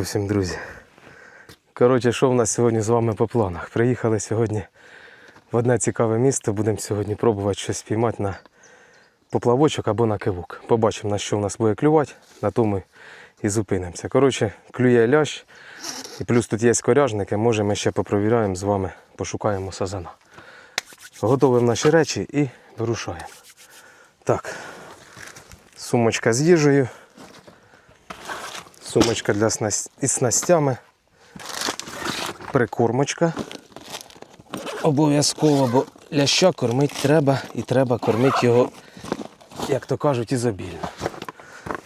Ранку всім, друзі. Коротше, що в нас сьогодні з вами по планах? Приїхали сьогодні в одне цікаве місто. Будемо сьогодні пробувати щось піймати на поплавочок або на кивок. Побачимо, на що в нас буде клювати, на тому і зупинимося. Коротше, клює лящ, і плюс тут є коряжники, може ми ще попровіряємо з вами, пошукаємо сазана. Готовимо наші речі і вирушаємо. Так, сумочка з їжею. Сумочка для снасть... із снастями. Прикормочка. Обов'язково, бо ляща кормити треба і треба кормити його, як то кажуть, ізобільно.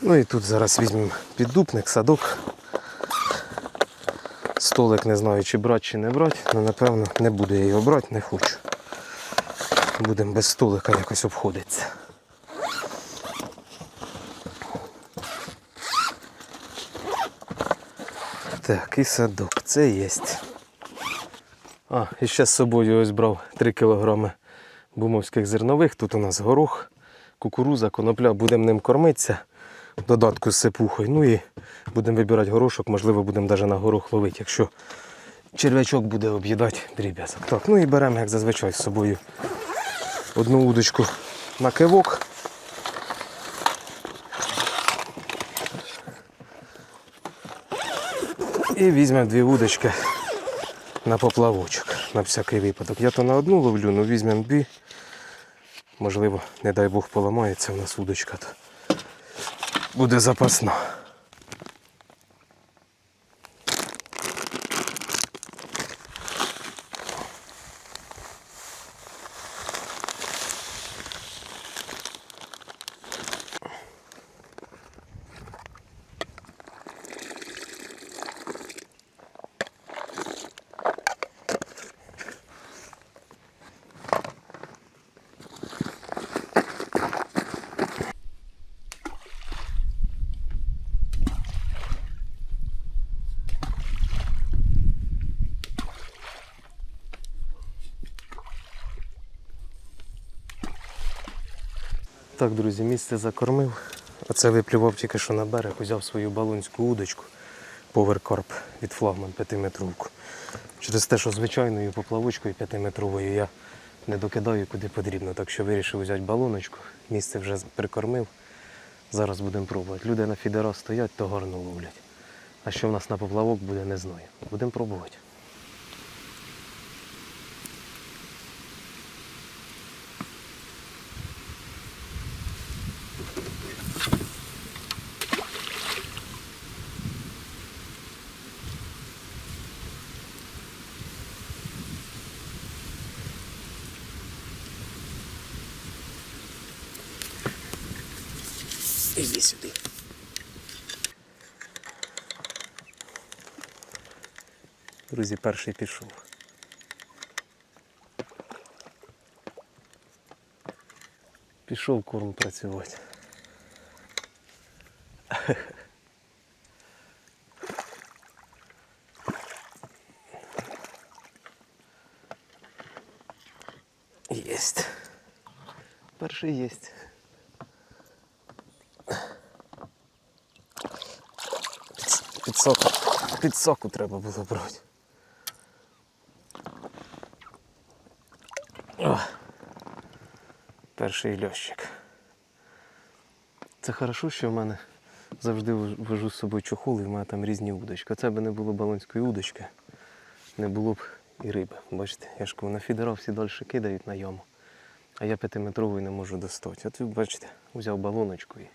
Ну і тут зараз візьмемо піддупник, садок. Столик не знаю, чи брати, чи не брати, але напевно не буду я його брати, не хочу. Будемо без столика якось обходитися. Так, і садок, це є. А, і ще з собою ось брав 3 кг бумовських зернових. Тут у нас горох, кукуруза, конопля, будемо ним кормитися. Додатку з сипухою. Ну і будемо вибирати горошок, можливо, будемо навіть на горох ловити, якщо черв'ячок буде об'їдати дріб'язок. Так, ну і беремо, як зазвичай, з собою одну удочку на кивок. І візьмемо дві удочки на поплавочок, на всякий випадок. Я то на одну ловлю, але візьмемо дві. Можливо, не дай Бог поламається у нас удочка, то буде запасна. Так, друзі, місце закормив. Оце виплював тільки що на берег, взяв свою балонську удочку поверкарп від флагман 5-метровку. Через те, що звичайною поплавочкою 5-метровою я не докидаю куди потрібно. Так що вирішив взяти балоночку. Місце вже прикормив. Зараз будемо пробувати. Люди на фідера стоять, то гарно ловлять. А що в нас на поплавок буде, не знаю. Будемо пробувати. сюди. Друзі, перший пішов. Пішов корм працювати. Єсть. Перший єсть. Соку. Під соку треба було брати. О, перший льощик. Це хорошо, що в мене завжди вожу з собою чохол і в мене там різні удочки. Це б не було балонської удочки, не було б і риби. Бачите, я ж на фідера всі далі кидають на яму, а я п'ятиметровий не можу достати. От ви бачите, взяв балоночку і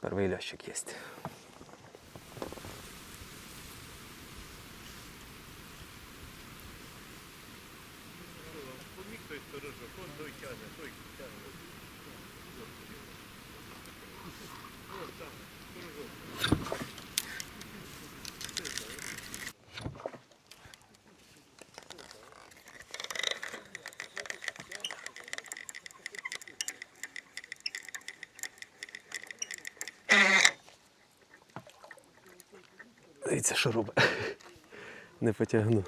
перший лящик є. Дивіться, що робить. Не потягну.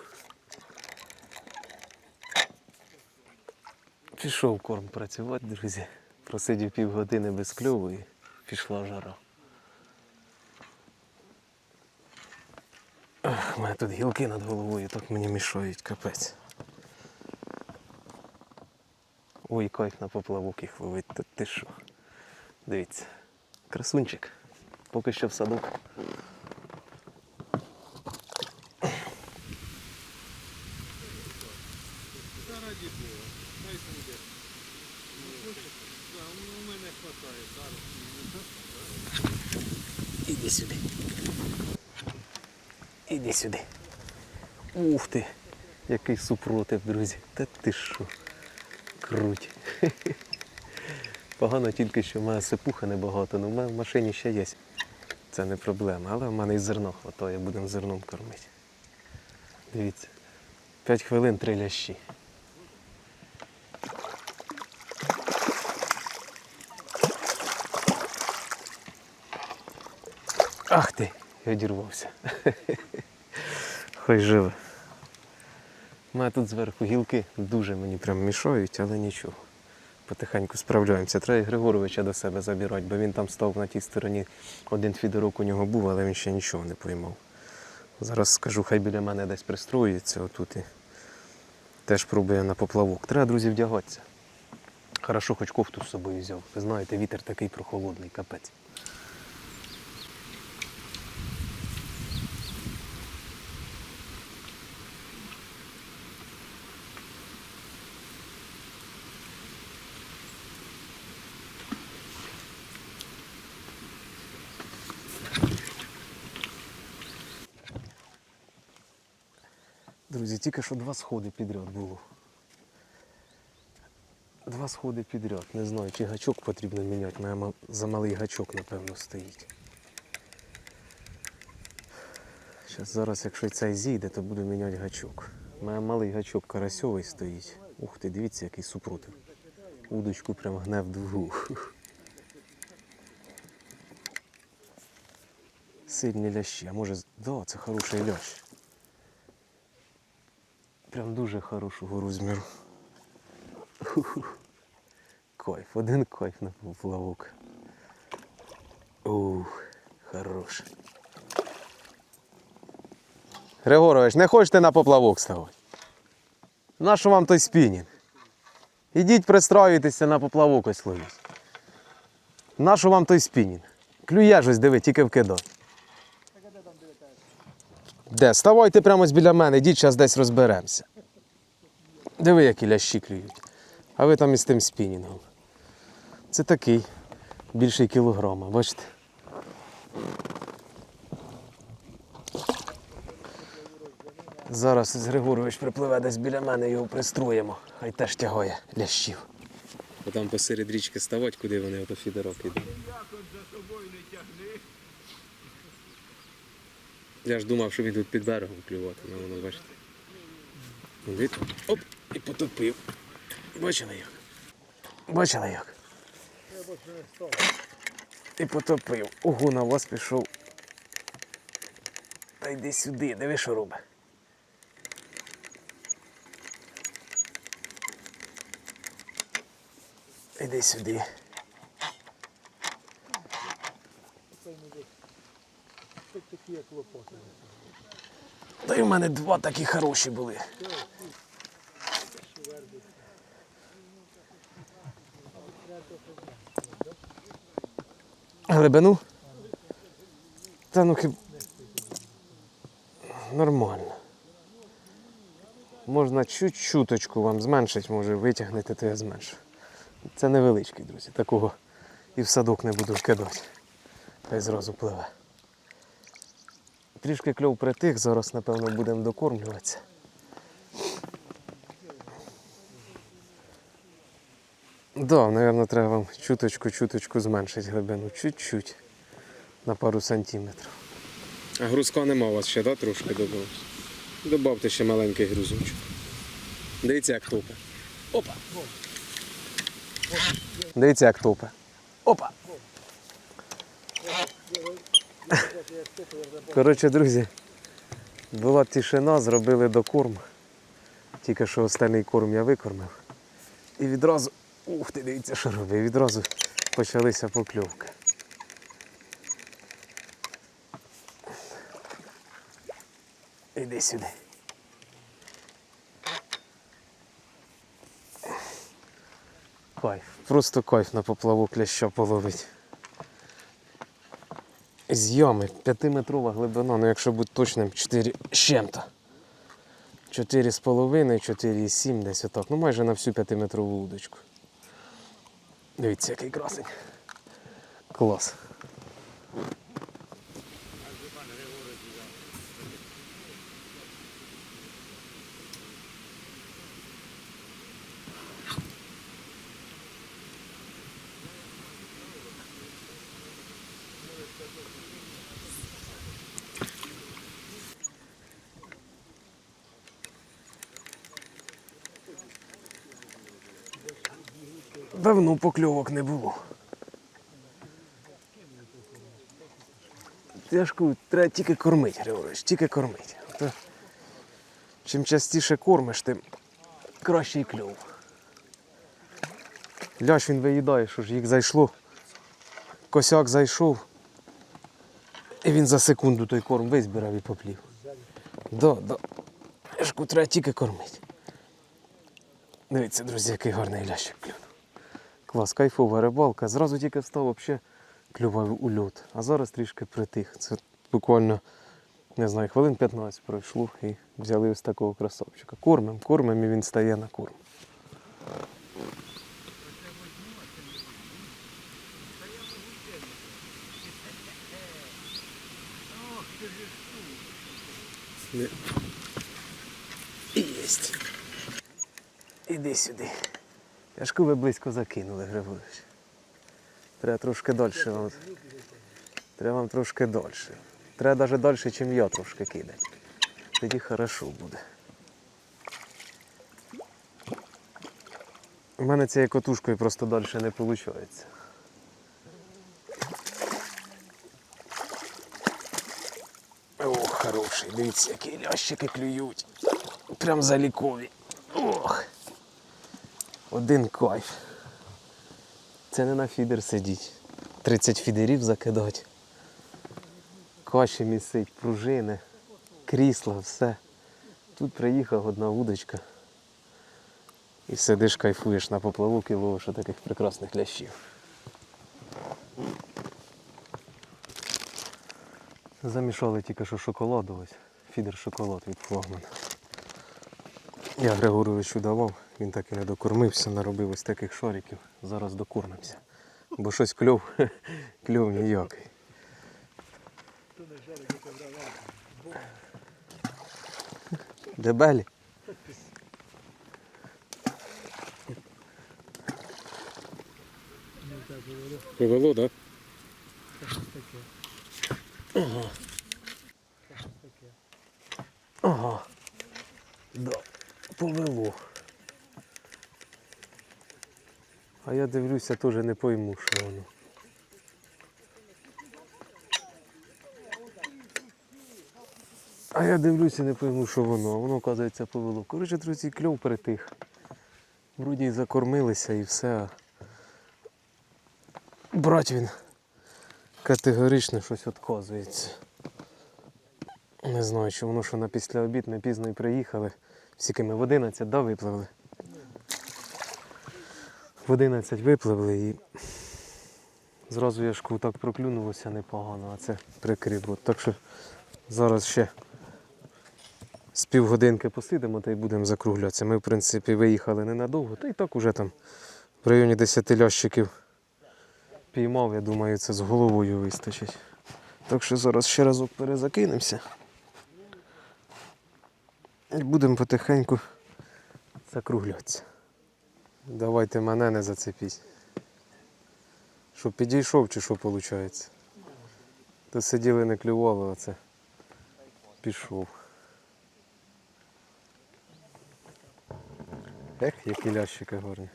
Пішов корм працювати, друзі. Просидів півгодини без кльову і пішла жара. у мене тут гілки над головою, так мені мішають, капець. Ой, кайф на поплавок їх ловить, та ти що? Дивіться. Красунчик. Поки що в садок. Іди сюди. Іди сюди. Ух ти! Який супротив, друзі. Та ти що? Круть. Погано тільки, що в мене сипуха небагато, але в мене в машині ще є. Це не проблема, але в мене і зерно хватає, будемо зерном кормити. Дивіться. 5 хвилин три лящі. Ах ти, я одірвався. Хай живе. У мене тут зверху гілки дуже мені прям мішають, але нічого. Потихеньку справляємося. Треба і Григоровича до себе забирати, бо він там став на тій стороні. Один фідерок у нього був, але він ще нічого не поймав. Зараз скажу, хай біля мене десь пристроюється отут і теж пробує на поплавок. Треба, друзі, вдягатися. Хорошо, хоч кофту з собою взяв. Ви знаєте, вітер такий прохолодний, капець. Друзі, тільки що два сходи підряд було. Два сходи підряд. Не знаю, чи гачок потрібно міняти. Ма- замалий гачок, напевно, стоїть. Щас, зараз, якщо цей зійде, то буду міняти гачок. Мене малий гачок карасьовий стоїть. Ух ти, дивіться, який супротив. Удочку прям гне в дугу. Сильні лящі. А може, да, це хороший лящ. Прям дуже хорошого розміру. Ху-ху. Кайф, один кайф на поплавок. Ух, хорош. Григорович, не хочете на поплавок ставати? Нащо вам той спінінг? Ідіть пристроюйтеся на поплавок ось ловіть. Нащо вам той спінінг? Клює ж ось диви, тільки вкидай. Де? Ставайте прямо біля мене, йдіть, зараз десь розберемося. Диви, які лящі клюють. А ви там із тим спінінгом. Це такий, більший кілограма, бачите? Зараз Григорович припливе десь біля мене, його пристроїмо. Хай теж тягає лящів. Бо там посеред річки ставать, куди вони ото фідерок йдуть. Я ж думав, що він тут під берегом клювати, але воно бачите. Від... Оп, і потопив. Бачили як? Бачили як? І потопив. Ого, на вас пішов. Та йди сюди, диви, що робить. Іди сюди. Та й у мене два такі хороші були. Глибину? Та ну хіб... Нормально. Можна чуть-чуточку вам зменшити, може витягнути, то я зменшу. Це невеличкий, друзі. Такого і в садок не буду вкидати. Хай зразу пливе. Трішки кльов притих, зараз, напевно, будемо докормлюватися. Да, мабуть, треба вам чуточку-чуточку зменшити глибину. Чуть-чуть. На пару сантиметрів. А грузка нема у вас ще, да, трошки додалось? Добавте ще маленький грузочок. Дивіться, як топе. Опа. Дивіться, як топе. Опа. Коротше, друзі, була тишина, зробили докорм. Тільки що останній корм я викормив. І відразу, ух ти, дивіться, що робить. Відразу почалися покльовки. Іди сюди. Кайф. Просто кайф на поплавок ляща половить. З ями 5-метрова глибина, ну якщо бути точним, 4 з чим-то. 4,5, 4,7 десь отак. Ну майже на всю 5-метрову удочку. Дивіться, який красень. Клас. Давно покльовок не було. Кажу, треба тільки кормити, Григорович, тільки кормити. То, чим частіше кормиш, тим кращий кльов. Ляш він виїдає, що ж їх зайшло. Косяк зайшов. І він за секунду той корм весь збирав і поплів. Да, да. Я треба тільки кормити. Дивіться, друзі, який гарний лящик клюнув. Клас, кайфова рибалка. Зразу тільки встав, взагалі клював у льот. А зараз трішки притих. Це буквально, не знаю, хвилин 15 пройшло і взяли ось такого красавчика. Кормим, кормим і він стає на корм. Єсть. Іди сюди. Яшку ви близько закинули, Григорович. Треба трошки дольше вам. Треба вам трошки дольше. Треба навіть дольше, ніж я трошки кидати. Тоді хорошо буде. У мене цією котушкою просто далі не виходить. Ох, хороший, дивіться, які лящики клюють. Прям залікові. Ох. Один кайф. Це не на фідер сидіть. 30 фідерів закидати. Каші місить, пружини, крісла, все. Тут приїхав одна вудочка. І сидиш, кайфуєш на поплавок і ловиш таких прекрасних лящів. Замішали тільки що шоколаду ось. Фідер шоколад від флагмана. Я Григоровичу давав, він так і не докормився, наробив ось таких шариків. Зараз докормимося. Бо щось кльов, кльов ніякий. Дебелі. Повело, так? Ага. Ага. Да, повело. А я дивлюся, теж не пойму, що воно. А я дивлюся, не пойму, що воно. А воно, оказується, повело. Коротше, друзі, кльов перетих. Вроді і закормилися і все. Брать він категорично щось відказується. Не знаю, чи воно що на після обід ми пізно і приїхали. Всіки ми в 11 да, випливли. В 11 випливли і зразу я кажу, так проклюнулося непогано, а це прикрив. Так що зараз ще з півгодинки посидимо та й будемо закруглятися. Ми, в принципі, виїхали ненадовго, та й так уже там в районі 10 лящиків піймав, я думаю, це з головою вистачить. Так що зараз ще разок перезакинемося. І будемо потихеньку закруглятися. Давайте мене не зацепіть. Що підійшов чи що виходить? То сиділи не клювало, а це пішов. Ех, які лящики гарні.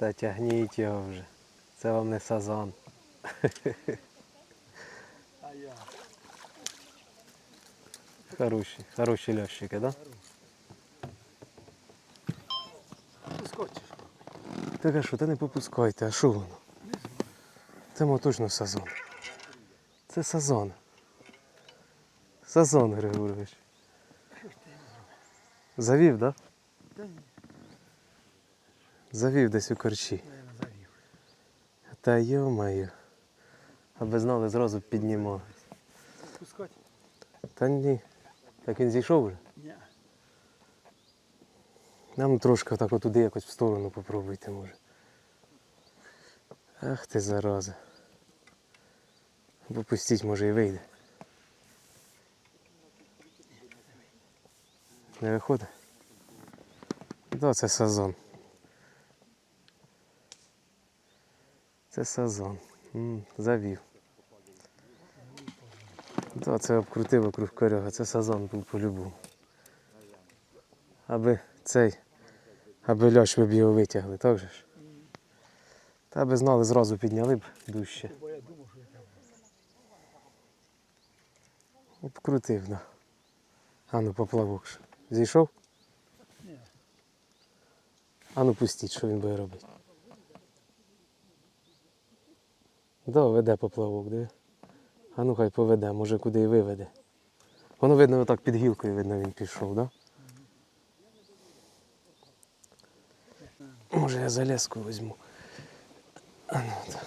Та тягніть його вже. Це вам не сазан. Хороші, хороші лящики, так? Пускайте. Так а що, та не попускайте, а що воно? Це мо точно сазон. Це сазон. Сазон, Григорович. Завів, так? Та ні, Завів десь у корчі. Та йо-моє. Аби знали, зразу піднімав. Пускати? Та ні. Так він зійшов вже? Ні. Нам трошки так отуди якось в сторону попробуйте, може. Ах ти зараза. Або пустіть, може і вийде. Не виходить? Да, це сезон. Це сезон. М, завів. Да, це обкрутив округ коряга. Це сезон був по-любому. Аби цей, аби ляш ви б його витягли, так же ж? Та би знали, зразу підняли б дужче. Обкрутив, да. Ану, поплавок. Зійшов? Ні. Ану пустіть, що він буде робити. Да, веде поплавок, де? Ану хай поведе, може куди і виведе. Воно видно, отак під гілкою видно він пішов, да? Може я залезку візьму. Ану так.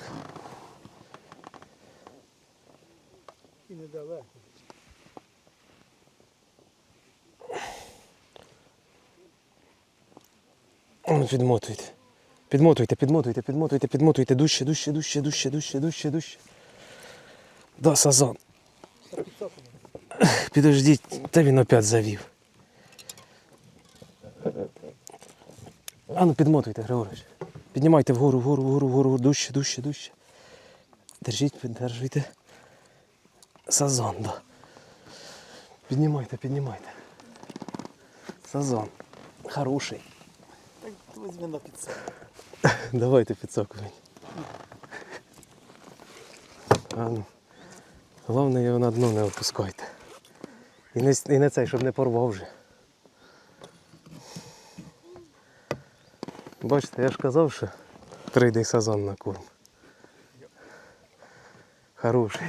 І недалеко. Ану, підмотуйте. Підмотуйте, підмотуйте, підмотуйте, підмотуйте. Дужче, дужче, дужче, дужче, дужче, дужче, дужче. Да, сазан. Підождіть, та він опять завів. Ану, підмотуйте, Григорович. Піднімайте вгору, вгору, вгору, вгору, дужче, дужче, дужче. Держіть, піддержуйте. Сазон, да. Піднімайте, піднімайте. Сазон. Хороший. Візьми на підсок. Давайте підсокуємо. Ану. Головне його на дно не опускайте. І не, і не цей, щоб не порвав вже. Бачите, я ж казав, що прийде сезон на корм. Хороший.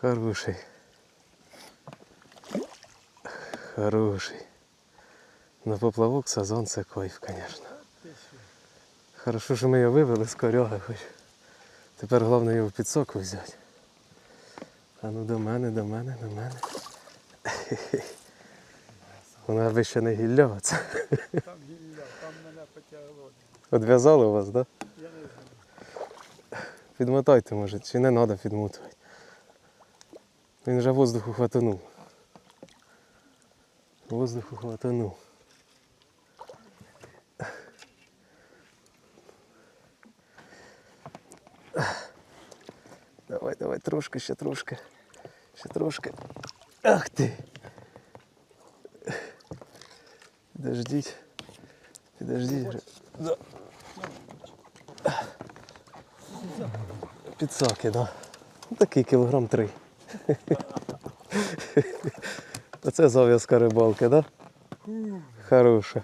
Хороший. Хороший. На поплавок сезон це кайф, звісно. Хорошо, що ми його вивели з коряги хоч. Тепер головне його в підсоку взяти. А ну до мене, до мене, до мене. Вона би ще не гіллява. Там гілля, там мене потягло. Одв'язали у вас, так? Да? Я не знаю. Підмотайте, може, чи не треба підмотувати. Він вже воздуху хватанув. Воздуху хватанув. Давай, давай, трошки, ще трошки. Ще трошки. Ах ти. Підождіть. Підождіть. Підсаки, да. Ну, Такий кілограм три. Оце зав'язка рибалки, да? Хороша.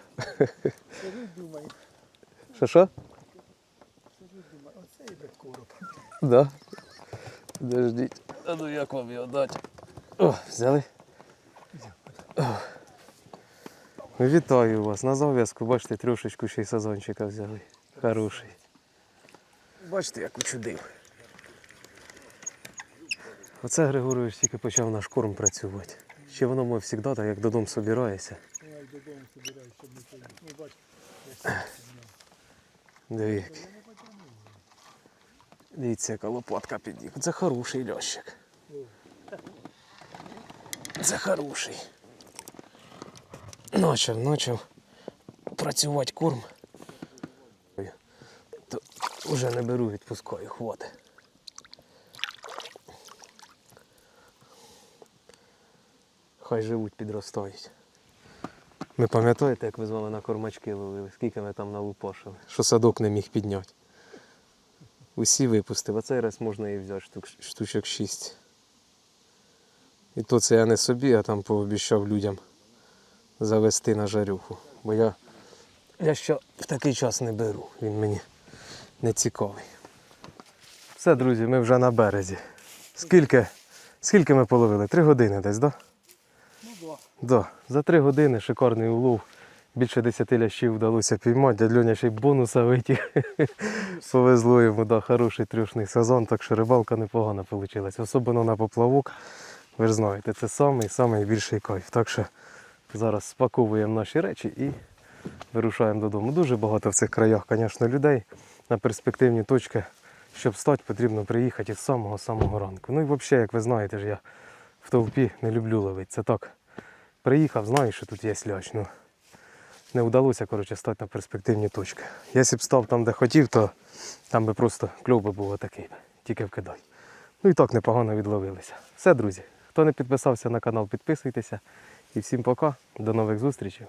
Що що? оце і короб. Да. Подождіть. А ну як вам його дати? О, взяли? О. Вітаю вас. На зав'язку, бачите, трішечку ще й сазончика взяли. Хороший. Бачите, як учудив. Оце Григорович тільки почав наш корм працювати. Ще воно мов завжди, так як додому собирається. Я й додому собираюсь, щоб не поїхати. Ну, бач, я Диви який. Дивіться, яка лопатка під'їхала. Це хороший льощик. Це хороший. Начав, начав працювати корм. То вже не беру, відпускаю, хватить. Хай живуть, підростають. Ви пам'ятаєте, як ви з вами на кормачки ловили? Скільки ми там налупашили? Що садок не міг підняти. Усі випустив, а цей раз можна і взяти штук, штучок 6. І то це я не собі, а там пообіщав людям завести на жарюху. Бо я, я ще в такий час не беру, він мені не цікавий. Все, друзі, ми вже на березі. Скільки, скільки ми половили? Три години десь, так? Да? Ну да. Да, за три години шикарний улов. Більше 10 лящів вдалося піймати. Дядь Льоня ще й бонуса витяг. Повезло йому, да, хороший трьошний сезон, так що рибалка непогана вийшла. Особливо на поплавок. Ви ж знаєте, це самий самий більший кайф. Так що зараз спаковуємо наші речі і вирушаємо додому. Дуже багато в цих краях, звісно, людей. На перспективні точки, щоб стати, потрібно приїхати з самого-самого ранку. Ну і взагалі, як ви знаєте, ж я в толпі не люблю ловити. Це так. Приїхав, знаю, що тут є лящ. Ну, не вдалося коротше, стати на перспективні точки. Якщо б став там, де хотів, то там би просто кльов би був такий. Тільки вкидай. Ну і так непогано відловилися. Все, друзі. Хто не підписався на канал, підписуйтеся. І всім пока. До нових зустрічей.